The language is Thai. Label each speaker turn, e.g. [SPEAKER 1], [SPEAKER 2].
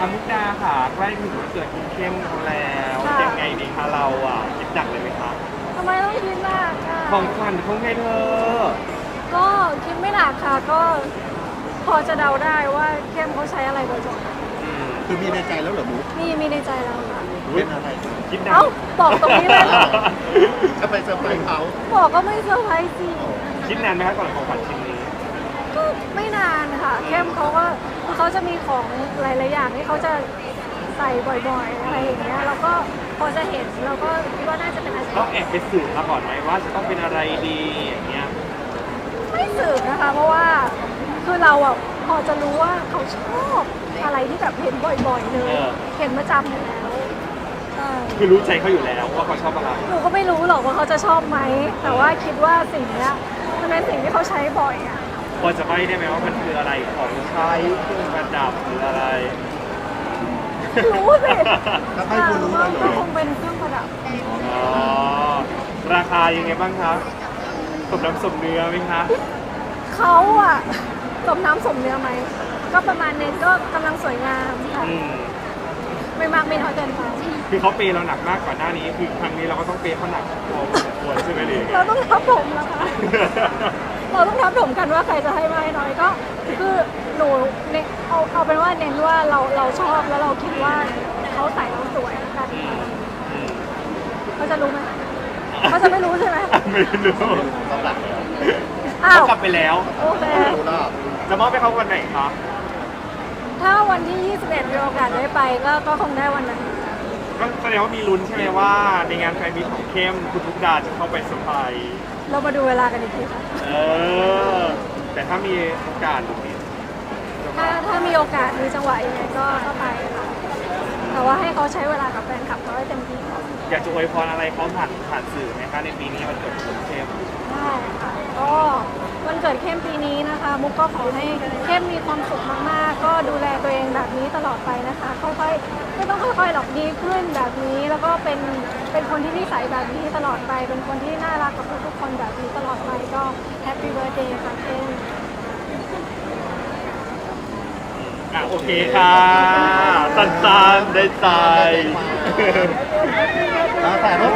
[SPEAKER 1] อามุกดาค่ะใกล้ถึงวันเกิดคุณเข้มเขาแล้ว
[SPEAKER 2] ค่ะ
[SPEAKER 1] ยังไงดีคะเราอะคิดจักเลยไหมคะ
[SPEAKER 2] ทำไมต้องคิดมากค่ะ
[SPEAKER 1] ของขวัญเขาไงเธอ
[SPEAKER 2] ก็คิดไม่หนักค่ะ ก็พอจะเดาได้ว่าเข้มเขาใช้อะไรบ่อย
[SPEAKER 1] อืม
[SPEAKER 3] คือมีในใจแล้วเหรอมุก
[SPEAKER 2] ๆมีมีในใจแล้วค่ะ
[SPEAKER 3] เป็นอะไร
[SPEAKER 1] คิดดัง
[SPEAKER 2] เอ้าบอกตรงนี้เลยเหรอ
[SPEAKER 3] จะไปเซอร์ไพรส์เขา
[SPEAKER 2] บอกก็ไม่เซอร์ไพรส์สิ
[SPEAKER 1] คิดนานไหมคะก่อนของขวัญชิ้นนี้
[SPEAKER 2] ก็ไม่นานค่ะ เข้มเขาก็เขาจะมีของหลาย ๆ อย่างที่เขาจะใส่บ่อย ๆ อะไรอย่างเงี้ยเราก็พอจะเห็นเราก็คิดว่าน่าจะเป็นอาชี
[SPEAKER 1] ต้อ
[SPEAKER 2] พ
[SPEAKER 1] งแอบไปสืบมาก่อนไหมว่าจะต้องเป็นอะไรดีอย่างเงี้ย
[SPEAKER 2] ไม่สืบนะคะ เพราะว่าคือเราอะพอจะรู้ว่าเขาชอบอะไรที่แบบเห็นบ่อยๆเลยเห็นประจำอยู่แล้วใช่
[SPEAKER 1] คือรู้ใจเขาอยู่แล้วว่าเขาชอบอะไร
[SPEAKER 2] หนูก็ไม่รู้หรอกว่าเขาจะชอบไหมแต่ว่าคิดว่าสิ่งเนี้ยมันเป็นสิ่งที่เขาใช้บ่อยอะ
[SPEAKER 1] พอจะใบ้ได้ไหมว่ามันคืออะไรของใช้เครื่องประดับหรืออะไร
[SPEAKER 2] รู้สิ
[SPEAKER 3] ถ้าให้คุณรู้เลยเหร
[SPEAKER 2] ก็
[SPEAKER 3] อ
[SPEAKER 2] คงเป็นเครื่องประดับ
[SPEAKER 1] อ๋อราคายังไงบ้างคะสมน้ำสมเนื้อไหมคะ
[SPEAKER 2] เขาอะสมน้ำสมเนื้อไหม ก็ประมาณนึงก็กำลังสวยงามค่ะ
[SPEAKER 1] อืม
[SPEAKER 2] ไม่มากไม่น้อยเกินไป
[SPEAKER 1] คือเขาเปย์เราหนักมากก่อนหน้านี้ คือครั้งนี้เราก็ต้องเปย์เขาหนักพอสมควรใช่ไหมดิ
[SPEAKER 2] เราต้องทับถมนะคะ เราต้องทับถมกันว่าใครจะให้มากให้น้อยก็ คือหนูเน้นเอาเอาเป็นว่าเน้นว่าเราเราชอบแล้วเราคิดว่าเขาใส่แล้วสวยแล้วกัน
[SPEAKER 1] อืมอืม
[SPEAKER 2] เขาจะรู้ไหมเขาจะไม่รู้ใช่ไหม
[SPEAKER 1] ไม่รู้
[SPEAKER 3] ต้องหลักแล้ว
[SPEAKER 2] อ้าว
[SPEAKER 1] เขากลับไปแล้ว
[SPEAKER 2] โอเค
[SPEAKER 3] รู้แล้ว
[SPEAKER 1] จะมอบให้เขาวันไหนคะ
[SPEAKER 2] ถ้าวันที่ 21มีโอกาสได้ไปก็ก็คงได้วันนั้น
[SPEAKER 1] ก็แสดงว่ามีลุ้นใช่ไหมว่า ในงานแฟนมิตของเข้มคุณทุกดาจะเข้าไปเซอร์ไพรส์
[SPEAKER 2] เรามาดูเวลากันอีกทีค่ะ
[SPEAKER 1] เออ แต่ถ้ามีโอกาสดูนี่
[SPEAKER 2] ถ้าถ้ามีโอกาสมีจังหวะยังไงก็ก็ไปค่ะแต่ว่าให้เขาใช้เวลากับแฟนคลับเขาให้เต็มที่ก่อน
[SPEAKER 1] อยากจะอวยพรอะไรเขาผ่านผ่านสื่อไหมคะในปีนี้มันเกิดคุณเข้ม
[SPEAKER 2] ได้ค่ะก็วันเกิดเข้มปีนี้นะคะ มุกก็ขอให้เข้มมีความสุขมากๆ ก็ดูแลตัวเองแบบนี้ตลอดไปนะคะค่ อยๆไม่ต้องค่อยๆหรอกดีขึ้นแบบนี้ แล้วก็เป็นเป็นคนที่นิสัยแบบนี้ตลอดไป เป็นคนที่น่ารักกับทุกๆคนแบบนี้ตลอดไปก็แฮปปี้เบิร์ดเดย์ค่ะเข้ม
[SPEAKER 1] อะโอเคค่ะ สั้นๆได้ใจ
[SPEAKER 3] แล้วแต่ว่า